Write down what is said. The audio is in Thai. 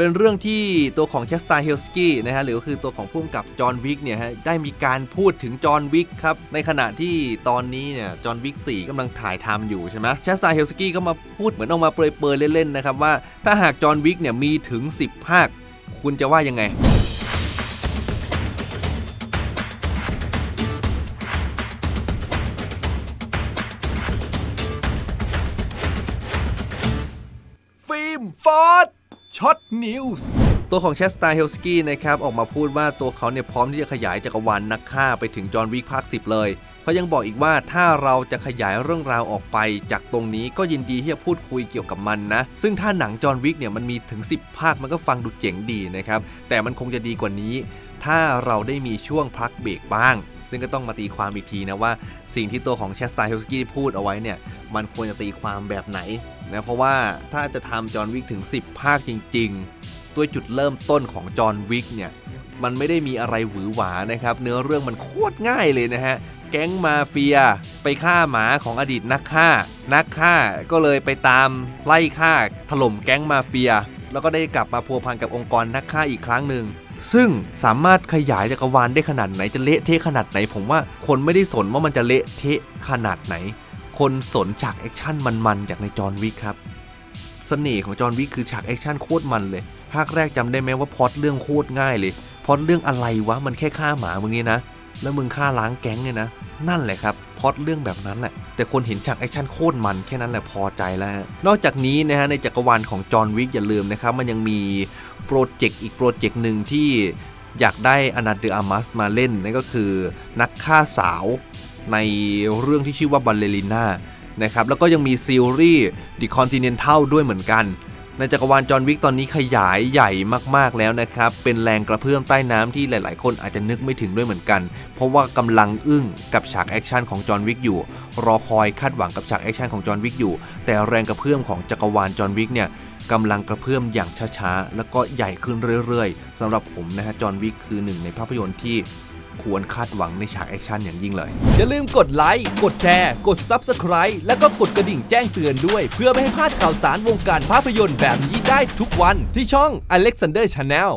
เป็นเรื่องที่ตัวของแคสตาเฮลสกี้นะฮะหรือก็คือตัวของผู้กำกับจอห์นวิกเนี่ยฮะได้มีการพูดถึงจอห์นวิกครับ ในขณะที่ตอนนี้เนี่ยจอห์นวิก4กำลังถ่ายทำอยู่ใช่ไหมแคสตาเฮลสกี้ก็มาพูดเหมือนออกมาเปรยๆเล่นๆนะครับว่าถ้าหากจอห์นวิกเนี่ยมีถึง 10 ภาค คุณจะว่ายังไงฟิล์มฟอร์ด ช็อตนิวส์ตัวของเชสตาเฮลสกี้นะครับออกมาพูดว่าตัวเขาเนี่ยพร้อมที่จะขยายจักรวาลนักฆ่าไปถึงจอห์นวิกภาค10 เลยเขายังบอกอีกว่าถ้าเราจะขยายเรื่องราวออกไปจากตรงนี้ก็ยินดีที่จะพูดคุยเกี่ยวกับมันนะ ซึ่งถ้าหนังจอห์นวิกเนี่ยมันมีถึง 10 ภาคมันก็ฟังดูเจ๋งดีนะครับ แต่มันคงจะดีกว่านี้ ถ้าเราได้มีช่วงพักเบรกบ้าง ซึ่งก็ต้องมาตีความอีกทีนะว่าสิ่งที่ตัวของเชสตาเฮลสกี้พูดเอาไว้เนี่ย มันควรจะตีความแบบไหนนะเพราะว่าถ้าจะทำจอห์นวิกถึง 10 ภาคจริงๆตัวจุดเริ่มต้นของจอห์นวิกเนี่ยมันไม่ได้มีอะไรหวือหวานะครับ เนื้อเรื่องมันโคตรง่ายเลยนะฮะ แก๊งมาเฟีย ไปฆ่าหมาของอดีตนักฆ่า นักฆ่าก็เลยไปตามไล่ฆ่าถล่มแก๊งมาเฟีย แล้วก็ได้กลับมาพัวพันกับองค์กรนักฆ่าอีกครั้งหนึ่ง ซึ่งสามารถขยายจักรวาลได้ขนาดไหนจะเละเทะขนาดไหน ผมว่าคนไม่ได้สนว่ามันจะเละเทะขนาดไหน คนสนฉากแอคชั่นมันๆจากในจอห์นวิกครับเสน่ห์ของจอห์นวิกคือฉากแอคชั่นโคตรมันเลยภาคแรกจำได้ไหมว่าพอตเรื่องโคตรง่ายเลยพอตเรื่องอะไรวะมันแค่ฆ่าหมามึงนี่นะแล้วมึงฆ่าล้างแก๊งเนี่ยนะ นั่นแหละครับพอตเรื่องแบบนั้นแหละ แต่คนเห็นฉากแอคชั่นโคตรมันแค่นั้นแหละพอใจแล้ว นอกจากนี้นะฮะในจักรวาลของจอห์นวิกอย่าลืมนะครับ มันยังมี โปรเจกต์อีกโปรเจกต์หนึ่งที่อยากได้อนาเดออามัสมาเล่นนั่นก็คือนักฆ่าสาวในเรื่องที่ชื่อว่าบัลเลริน่านะครับแล้วก็ยังมีซีรีส์ The Continental ด้วยเหมือนกัน ในจักรวาลจอห์นวิกตอนนี้ขยายใหญ่มากๆแล้วนะครับ เป็นแรงกระเพื่อมใต้น้ำที่หลาย ๆ คนอาจจะนึกไม่ถึงด้วยเหมือนกัน เพราะว่ากำลังอึ้งกับฉากแอคชั่นของจอห์นวิกอยู่ รอคอยคาดหวังกับฉากแอคชั่นของจอห์นวิกอยู่ แต่แรงกระเพื่อมของจักรวาลจอห์นวิกเนี่ยกำลังกระเพื่อมอย่างช้า ๆ แล้วก็ใหญ่ขึ้นเรื่อย ๆสำหรับผมนะฮะจอห์นวิกคือหนึ่งในภาพยนตร์ที่ ควรคาดหวังในฉากแอคชั่นอย่างยิ่งเลย อย่าลืมกดไลค์ กดแชร์ กด Subscribe แล้วก็กดกระดิ่งแจ้งเตือนด้วย เพื่อไม่ให้พลาดข่าวสารวงการภาพยนตร์แบบนี้ได้ทุกวันที่ช่อง Alexander Channel